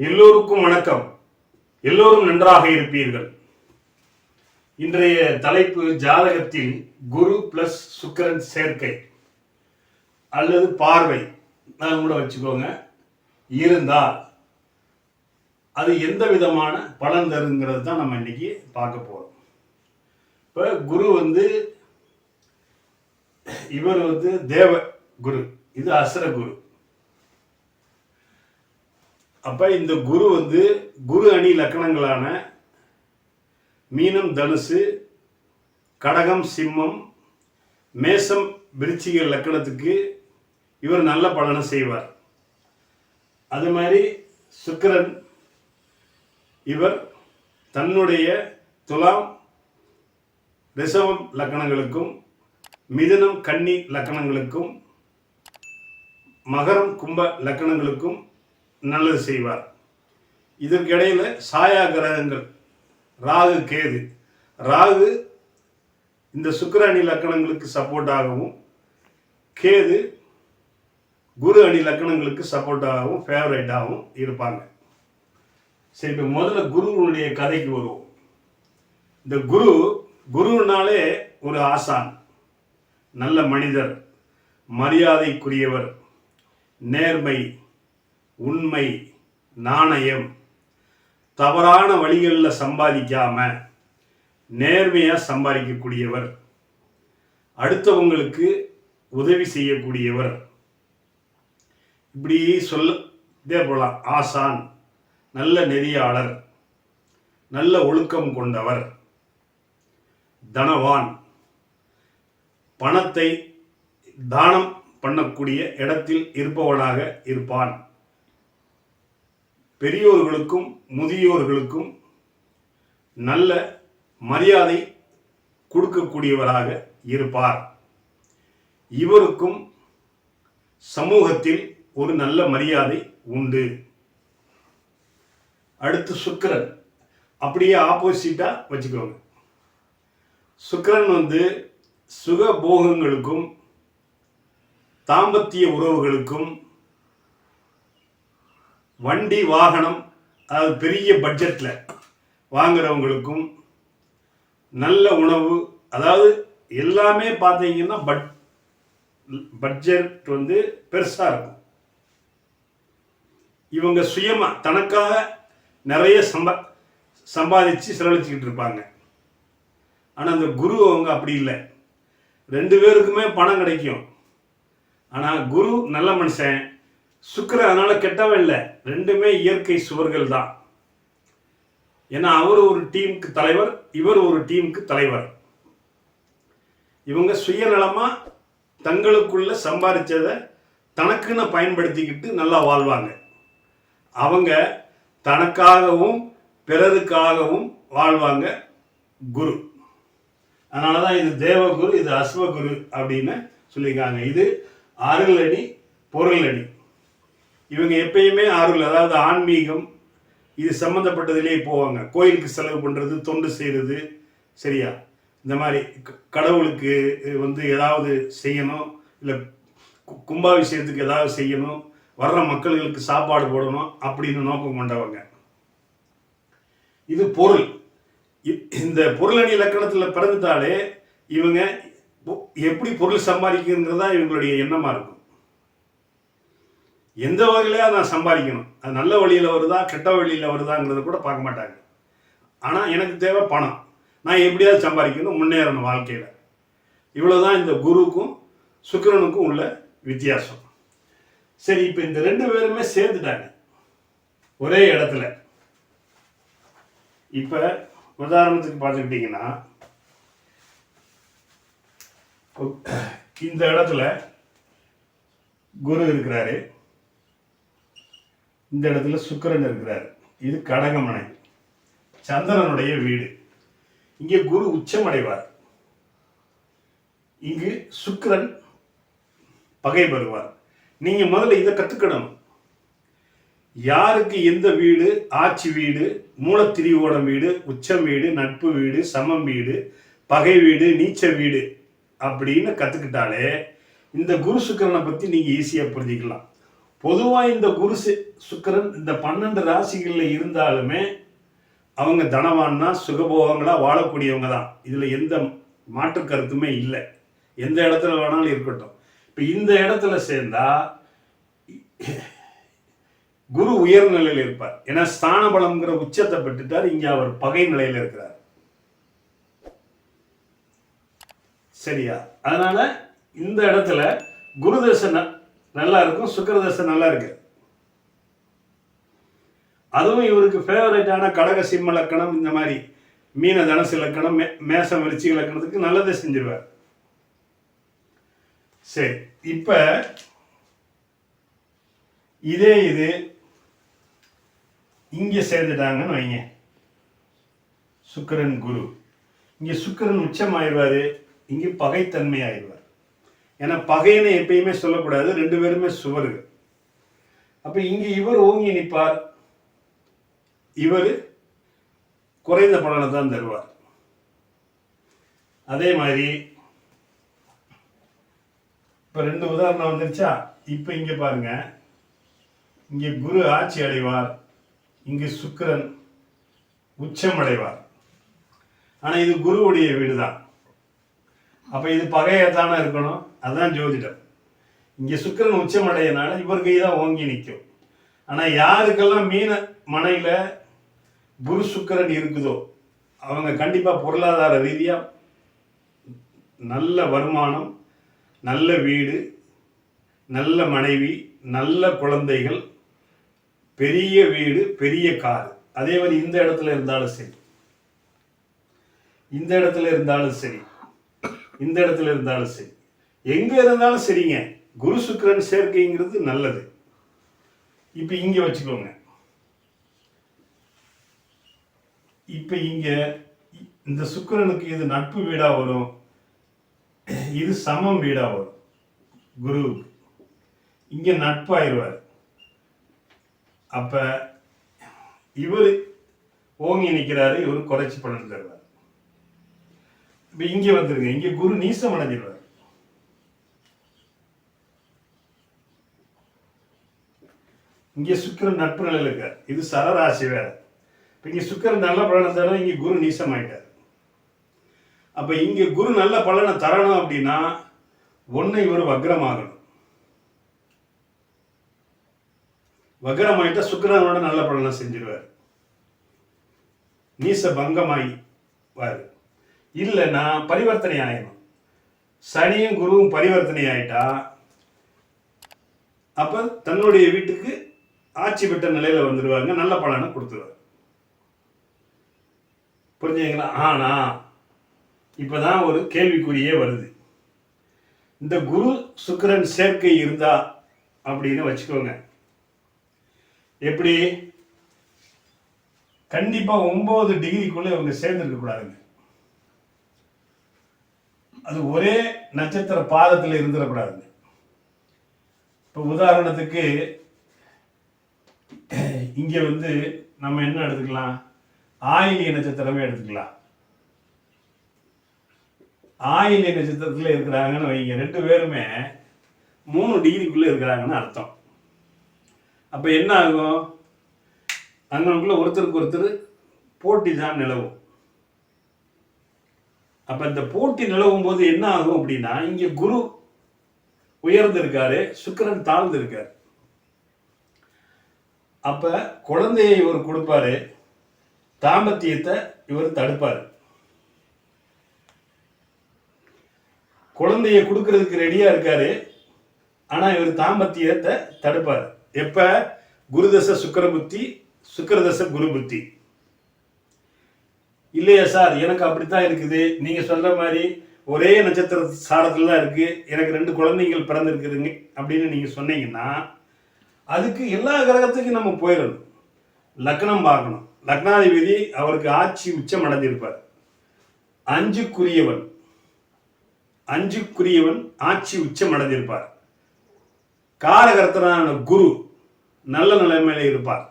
எல்லோருக்கும் வணக்கம். எல்லோரும் நன்றாக இருப்பீர்கள். இன்றைய தலைப்பு ஜாதகத்தில் குரு பிளஸ் சுக்கிரன் சேர்க்கை அல்லது பார்வை. நான் கூட வச்சுக்கோங்க. இருந்தால் அது எந்த விதமான பலன் தருங்கிறது தான் நம்ம இன்னைக்கு பார்க்க போறோம். இப்போ குரு வந்து இவர் வந்து தேவ குரு. இது அசுர குரு. அப்போ இந்த குரு வந்து குரு அணி லக்கணங்களான மீனம் தனுசு கடகம் சிம்மம் மேசம் விருச்சிக லக்கணத்துக்கு இவர் நல்ல பலனை செய்வார். அது மாதிரி சுக்கிரன் இவர் தன்னுடைய துலாம் ரிசவம் லக்கணங்களுக்கும் மிதுனம் கன்னி லக்கணங்களுக்கும் மகரம் கும்ப லக்கணங்களுக்கும் நல்லது செய்வார். இதற்கிடையில் சாயா கிரகங்கள் ராகு கேது. ராகு இந்த சுக்கர அணி லக்கணங்களுக்கு சப்போர்ட்டாகவும் கேது குரு அணி லக்கணங்களுக்கு சப்போர்ட்டாகவும் ஃபேவரேட்டாகவும் இருப்பாங்க. சரி இப்போ முதல்ல குருவனுடைய கதைக்கு வருவோம். இந்த குரு குருனாலே ஒரு ஆசான் நல்ல மனிதர் மரியாதைக்குரியவர் நேர்மை உண்மை நாணயம். தவறான வழிகளில் சம்பாதிக்காம நேர்மையாக சம்பாதிக்கக்கூடியவர். அடுத்தவங்களுக்கு உதவி செய்யக்கூடியவர். இப்படி சொல்ல இதே போலாம். ஆசான் நல்ல நெறியாளர். நல்ல ஒழுக்கம் கொண்டவர். தனவான். பணத்தை தானம் பண்ணக்கூடிய இடத்தில் இருப்பவனாக இருப்பான். பெரியோர்களுக்கும் முதியோர்களுக்கும் நல்ல மரியாதை கொடுக்கக்கூடியவராக இருப்பார். இவருக்கும் சமூகத்தில் ஒரு நல்ல மரியாதை உண்டு. அடுத்து சுக்கரன். அப்படியே ஆப்போசிட்டா வச்சுக்கோங்க. சுக்கிரன் வந்து சுக போகங்களுக்கும் தாம்பத்திய உறவுகளுக்கும் வண்டி வாகனம் அதாவது பெரிய பட்ஜெட்டில் வாங்குறவங்களுக்கும் நல்ல உணவு அதாவது எல்லாமே பார்த்தீங்கன்னா பட் பட்ஜெட் வந்து பெருசாக இருக்கும். இவங்க சுயமாக தனக்காக நிறைய சம்பா சம்பாதிச்சு செலவழிச்சிக்கிட்டு இருப்பாங்க. ஆனால் அந்த குரு அவங்க அப்படி இல்லை. ரெண்டு பேருக்குமே பணம் கிடைக்கும். ஆனால் குரு நல்ல மனுஷன் சுக்கிர அதனால கெட்டவன் இல்லை. ரெண்டுமே இயற்கை சுவர்கள் தான் ஏன்னா அவர் ஒரு டீமுக்கு தலைவர் இவர் ஒரு டீமுக்கு தலைவர். இவங்க சுயநலமா தங்களுக்குள்ள சம்பாதிச்சதை தனக்குன்னு பயன்படுத்திக்கிட்டு நல்லா வாழ்வாங்க. அவங்க தனக்காகவும் பிறருக்காகவும் வாழ்வாங்க குரு. அதனால தான் இது தேவகுரு இது அஸ்வகுரு அப்படின்னு சொல்லியிருக்காங்க. இது அருளடி பொருளடி இவங்க எப்பயுமே அருள் அதாவது ஆன்மீகம் இது சம்மந்தப்பட்டதுலேயே போவாங்க. கோயிலுக்கு செலவு பண்ணுறது தொண்டு செய்கிறது சரியா? இந்த மாதிரி க- கடவுளுக்கு வந்து ஏதாவது செய்யணும் இல்லை கும்பாபிஷேகத்துக்கு ஏதாவது செய்யணும் வர்ற மக்களுக்கு சாப்பாடு போடணும் அப்படின்னு நோக்கம் கொண்டவங்க. இது பொருள். இந்த பொருளணி இலக்கணத்தில் பிறந்துட்டாலே இவங்க எப்படி பொருள் சம்பாதிக்கிறதுங்கிறது தான் இவங்களுடைய எண்ணமாக இருக்கும். எந்த வகையில நான் சம்பாதிக்கணும்? அது நல்ல வழியில் வருதா கெட்ட வழியில் வருதாங்கிறத கூட பார்க்க மாட்டாங்க. ஆனால் எனக்கு தேவை பணம். நான் எப்படியாவது சம்பாதிக்கணும் முன்னேறணும் வாழ்க்கையில். இவ்வளோதான் இந்த குருவுக்கும் சுக்கிரனுக்கும் உள்ள வித்தியாசம். சரி இப்போ இந்த ரெண்டு பேருமே சேர்ந்துட்டாங்க. ஒரே இடத்துல. இப்போ உதாரணத்துக்கு பார்த்துக்கிட்டிங்கன்னா இந்த இடத்துல குரு இருக்கிறாரு. இந்த இடத்துல சுக்கிரன் இருக்கிறார். இது கடகமனை. சந்திரனுடைய வீடு. இங்கே குரு உச்சமடைவார் இங்கு சுக்கிரன் பகை பெறுவார் நீங்க முதல்ல இதை கத்துக்கணும். யாருக்கு எந்த வீடு? ஆட்சி வீடு மூலத்திரிவோட வீடு உச்சம் வீடு நட்பு வீடு சமம் வீடு பகை வீடு நீச்ச வீடு அப்படின்னு கத்துக்கிட்டாலே இந்த குரு சுக்கிரனை பத்தி நீங்க ஈஸியா புரிஞ்சுக்கலாம். பொதுவாக இந்த குரு சுக்கரன் இந்த பன்னெண்டு ராசிகளில் இருந்தாலுமே அவங்க தனவான்னா சுகபோகங்களாக வாழக்கூடியவங்க தான் இதில் எந்த மாற்று கருத்துமே இல்லை. எந்த இடத்துல வேணாலும் இருக்கட்டும். இப்போ இந்த இடத்துல சேர்ந்தா குரு உயர்நிலையில் இருப்பார். ஏன்னா ஸ்தான பலம்ங்கிற உச்சத்தை பெற்றுட்டார். இங்கே அவர் பகை நிலையில் இருக்கிறார். சரியா? அதனால இந்த இடத்துல குரு நல்லா இருக்கும் சுக்கரதசை நல்லா இருக்கு அதுவும் இவருக்கு ஃபேவரட்டான கடக சிம்ம லக்கணம் இந்த மாதிரி மீன தனசு லக்கணம் மே- மேசம் விருச்சிக லக்கணத்துக்கு நல்லதை செஞ்சிருவார். சரி இப்ப இதே இது இங்க சேர்ந்துட்டாங்கன்னு வைங்க. சுக்கிரன் குரு. இங்க சுக்கிரன் உச்சம் ஆயிடுவாரு இங்க பகைத்தன்மை ஆயிடுவார் ஏன்னா பகைன்னு எப்பயுமே சொல்லக்கூடாது ரெண்டு பேருமே சுவர்கள் அப்போ இங்கே இவர் ஓங்கி நிற்பார். இவர் குறைந்த பலனை தான் தருவார். அதே மாதிரி இப்போ ரெண்டு உதாரணம் வந்துருச்சா? இப்போ இங்கே பாருங்க. இங்கே குரு ஆட்சி அடைவார். இங்கே சுக்கிரன் உச்சம் அடைவார். ஆனால் இது குருவுடைய வீடு தான் அப்போ இது பகையத்தானே இருக்கணும்? அதுதான் ஜோதிடம். இங்கே சுக்கிரன் உச்சமடையனால இவர் கை தான் ஓங்கி நிற்கும் ஆனால் யாருக்கெல்லாம் மீன மனையில் குரு சுக்கிரன் இருக்குதோ அவங்க கண்டிப்பாக பொருளாதார ரீதியாக நல்ல வருமானம் நல்ல வீடு நல்ல மனைவி நல்ல குழந்தைகள் பெரிய வீடு பெரிய கார். அதே மாதிரி இந்த இடத்துல இருந்தாலும் சரி. இந்த இடத்துல இருந்தாலும் சரி. இந்த இடத்துல இருந்தாலும் சரி. எங்க இருந்தாலும் சரிங்க. குரு சுக்கரன் சேர்க்கைங்கிறது நல்லது. இப்ப இங்க வச்சுக்கோங்க. இப்ப இங்க இந்த சுக்கரனுக்கு இது நட்பு வீடாக வரும். இது சமம் வீடாக வரும். குருவுக்கு. இங்க நட்பாயிருவார். அப்ப இவர் ஓங்கி நிற்கிறாரு இவர் குறைச்சி பலன் தருவார். இங்கே வந்துருங்க. இங்கே குரு நீசம் அடைஞ்சிருவார் இங்கே சுக்கிரன் நட்பு நிலையில் இருக்கார். இது சரராசி வேற. இப்போ இங்கே சுக்கிரன் நல்ல பலனை தரும் இங்கே குரு நீசம் ஆயிட்டார். அப்போ இங்கே குரு நல்ல பலனை தரணும் அப்படின்னா ஒன்று இவர் வக்ரமாகணும். வக்ரமாயிட்டா சுக்கரனோட நல்ல பலனை செஞ்சிருவார். நீச பங்கமாகி வாரு. இல்லைன்னா பரிவர்த்தனை ஆயிடும் சனியும் குருவும் பரிவர்த்தனை ஆயிட்டா அப்ப தன்னுடைய வீட்டுக்கு ஆட்சி பெற்ற நிலையில வந்துடுவாங்க நல்ல பலனை கொடுத்துருவாங்க புரிஞ்சுங்களா? ஆனா இப்பதான் ஒரு கேள்விக்குறியே வருது. இந்த குரு சுக்கிரன் சேர்க்கை இருந்தா அப்படின்னு வச்சுக்கோங்க. எப்படி? கண்டிப்பா ஒன்பது டிகிரிக்குள்ள இவங்க சேர்ந்துருக்க கூடாதுங்க அது ஒரே நட்சத்திர பாதத்தில் இருந்துடக்கூடாது இப்போ உதாரணத்துக்கு இங்கே வந்து நம்ம என்ன எடுத்துக்கலாம்? ஆயிலிய நட்சத்திரமே எடுத்துக்கலாம். ஆயிலிய நட்சத்திரத்தில் இருக்கிறாங்கன்னு வைங்க ரெண்டு பேருமே மூணு டிகிரிக்குள்ளே இருக்கிறாங்கன்னு அர்த்தம். அப்போ என்ன ஆகும்? அங்கனுக்குள்ள ஒருத்தருக்கு ஒருத்தர் போட்டி தான் நிலவும். அப்ப இந்த போட்டி நிலவும் போது என்ன ஆகும் அப்படின்னா இங்க குரு உயர்ந்திருக்காரு சுக்கிரன் தாழ்ந்திருக்காரு. அப்ப குழந்தையை இவர் கொடுப்பாரு தாம்பத்தியத்தை இவர் தடுப்பாரு. குழந்தையை கொடுக்கறதுக்கு ரெடியா இருக்காரு ஆனா இவர் தாம்பத்தியத்தை தடுப்பாரு. எப்ப? குருதச சுக்கிர புத்தி சுக்கரதச குரு புத்தி இல்லையா சார் எனக்கு அப்படி தான் இருக்குது. நீங்கள் சொல்கிற மாதிரி ஒரே நட்சத்திர சாரத்தில் தான் இருக்குது எனக்கு ரெண்டு குழந்தைகள் பிறந்திருக்குதுங்க அப்படின்னு நீங்கள் சொன்னீங்கன்னா அதுக்கு எல்லா கிரகத்துக்கும் நம்ம போயிடணும். லக்னம் பார்க்கணும். லக்னாதிபதி அவருக்கு ஆட்சி உச்சம் அடைஞ்சிருப்பார். அஞ்சுக்குரியவன். அஞ்சுக்குரியவன் ஆட்சி உச்சம் அடைஞ்சிருப்பார். காரகர்த்தனான குரு நல்ல நிலைமையில இருப்பார்.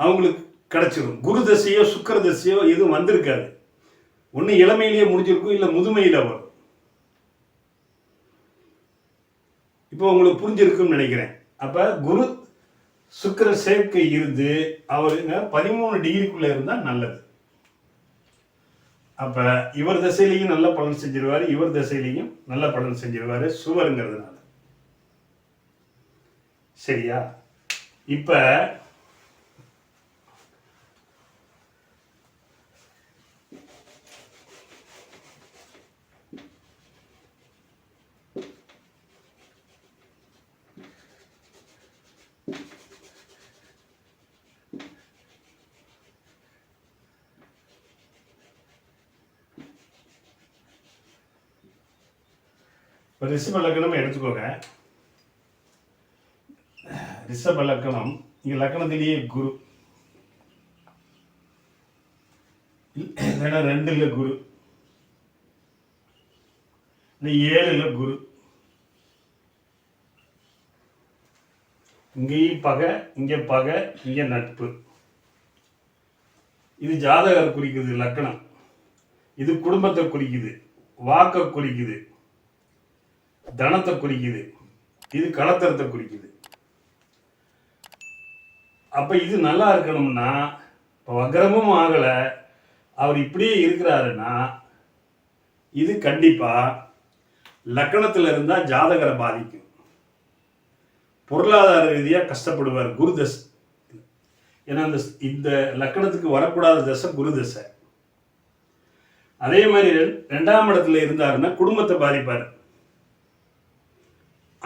அவங்களுக்கு கிடைச்சிடும் குரு தசையோ சுக்கிர தசையோ எதுவும் வந்திருக்காது. ஒண்ணு இளமையிலேயே முடிஞ்சிருக்கும் இல்ல முதுமையில் வரும். இப்போ உங்களுக்கு புரிஞ்சிருக்குன்னு நினைக்கிறேன். அப்போ குரு சுக்கிர சேர்க்கை இருந்து அவருங்க பதிமூணு டிகிரிக்குள்ளே இருந்தால் நல்லது. அப்ப இவர் திசையிலையும் நல்ல பலன் செஞ்சிருவாரு இவர் திசையிலையும் நல்ல பலன் செஞ்சிருவாரு சுவருங்கிறதுனால. சரியா? இப்ப இப்போ ரிஷப லக்கணம் எடுத்துக்கோங்க. ரிஷப லக்கணம் இங்கே லக்கணத்திலேயே குரு. இல்லைன்னா ரெண்டுல குரு. இல்லை ஏழுல குரு. இங்கேயும் பகை இங்கே பகை இங்கே நட்பு. இது ஜாதகர் குறிக்குது லக்கணம் இது குடும்பத்தை குறிக்குது. வாக்கை குறிக்குது. தனத்தை குறிக்குது. இது கலத்தரத்தை குறிக்குது. அப்ப இது நல்லா இருக்கணும்னா இப்போ வக்ரமும் ஆகல. அவர் இப்படியே இருக்கிறாருன்னா இது கண்டிப்பா லக்கணத்துல இருந்தா ஜாதகரை பாதிக்கும். பொருளாதார ரீதியா கஷ்டப்படுவார் குரு தசை. ஏன்னா இந்த இந்த லக்கணத்துக்கு வரக்கூடாத தசை குரு தசை. அதே மாதிரி ரெண்டாம் இடத்துல இருந்தாருன்னா குடும்பத்தை பாதிப்பார்.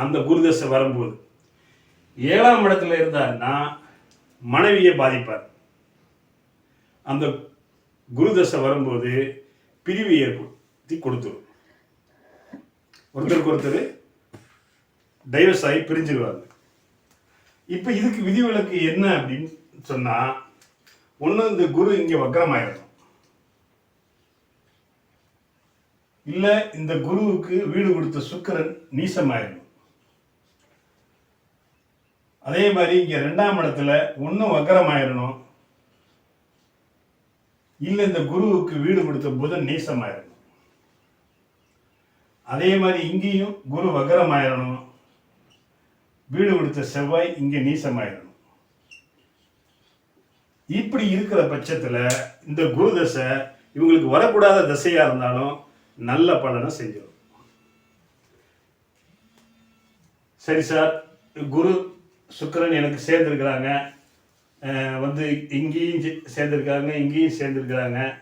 அந்த குருதசை வரும்போது ஏழாம் இடத்துல இருந்தார்னா மனைவியை பாதிப்பார். அந்த குருதசை வரும்போது பிரிவு ஏற்படுத்தி கொடுத்துரும். ஒருத்தருக்கு ஒருத்தர் டைவர்ஸ் ஆகி பிரிஞ்சிருவாங்க. இப்போ இதுக்கு விதிவிலக்கு என்ன அப்படின்னு சொன்னா ஒன்று இந்த குரு இங்கே வக்கரமாயிடணும் இல்ல இந்த குருவுக்கு வீடு கொடுத்த சுக்கரன் நீசமாயிடணும் அதே மாதிரி இங்கே ரெண்டாம் இடத்துல ஒன்றும் வக்கரமாயிடணும் இல்லை இந்த குருவுக்கு வீடு கொடுத்த புதன் நீசமாயிடணும் அதே மாதிரி இங்கேயும் குரு வக்கரமாயிடணும் வீடு கொடுத்த செவ்வாய் இங்கே நீசமாயிடணும் இப்படி இருக்கிற பட்சத்தில் இந்த குரு தசை இவங்களுக்கு வரக்கூடாத தசையாக இருந்தாலும் நல்ல பலனை செஞ்சிடும். சரி சார் குரு சுக்கிரன் எனக்கு சேர்ந்துருக்கிறாங்க. வந்து இங்கேயும் சே- இங்கேயும் சேர்ந்துருக்குறாங்க.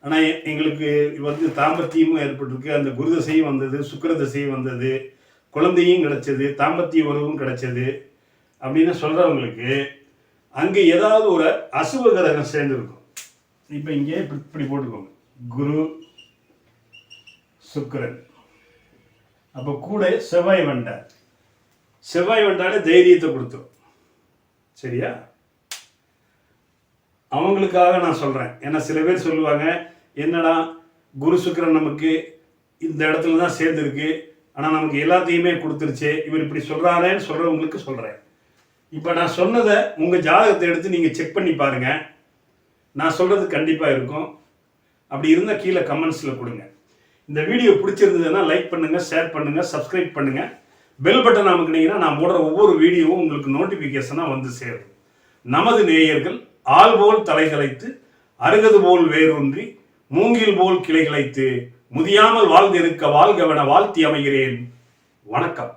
ஆனால் எங்களுக்கு வந்து தாம்பத்தியமும் ஏற்பட்டிருக்கு. அந்த குரு தசையும் வந்தது சுக்கர தசையும் வந்தது குழந்தையும் கிடச்சது தாம்பத்திய உறவும் கிடச்சது அப்படின்னு சொல்கிறவங்களுக்கு அங்கே ஏதாவது ஒரு அசுப கிரகம் சேர்ந்துருக்கும். இப்போ இங்கே இப்படி இப்படி போட்டுக்கோங்க. குரு சுக்கிரன். அப்போ கூட செவ்வாய் வண்டார் செவ்வாய் வந்தாலே தைரியத்தை கொடுத்துரும். சரியா? அவங்களுக்காக நான் சொல்கிறேன் ஏன்னா சில பேர் சொல்லுவாங்க என்னடா குரு சுக்கிரன் நமக்கு இந்த இடத்துல தான் சேர்ந்துருக்கு. ஆனால் நமக்கு எல்லாத்தையுமே கொடுத்துருச்சு. இவர் இப்படி சொல்கிறாரேன்னு சொல்கிறவங்களுக்கு சொல்கிறேன் இப்போ நான் சொன்னதை உங்கள் ஜாதகத்தை எடுத்து நீங்கள் செக் பண்ணி பாருங்கள் நான் சொல்கிறது கண்டிப்பாக இருக்கும். அப்படி இருந்தால் கீழே கமெண்ட்ஸில் கொடுங்க. இந்த வீடியோ பிடிச்சிருந்ததுன்னா லைக் பண்ணுங்கள் ஷேர் பண்ணுங்கள் சப்ஸ்கிரைப் பண்ணுங்கள் பெல் பட்டன் அமைக்கினீங்கன்னா நான் போடுற ஒவ்வொரு வீடியோவும் உங்களுக்கு நோட்டிஃபிகேஷனாக வந்து சேரும். நமது நேயர்கள் ஆள் போல் தலை கலைத்து அருகது போல் வேரூன்றி மூங்கில் போல் கிளைகளைத்து முதியாமல் வாழ்ந்திருக்க வாழ்கவன வாழ்த்தி அமைகிறேன். வணக்கம்.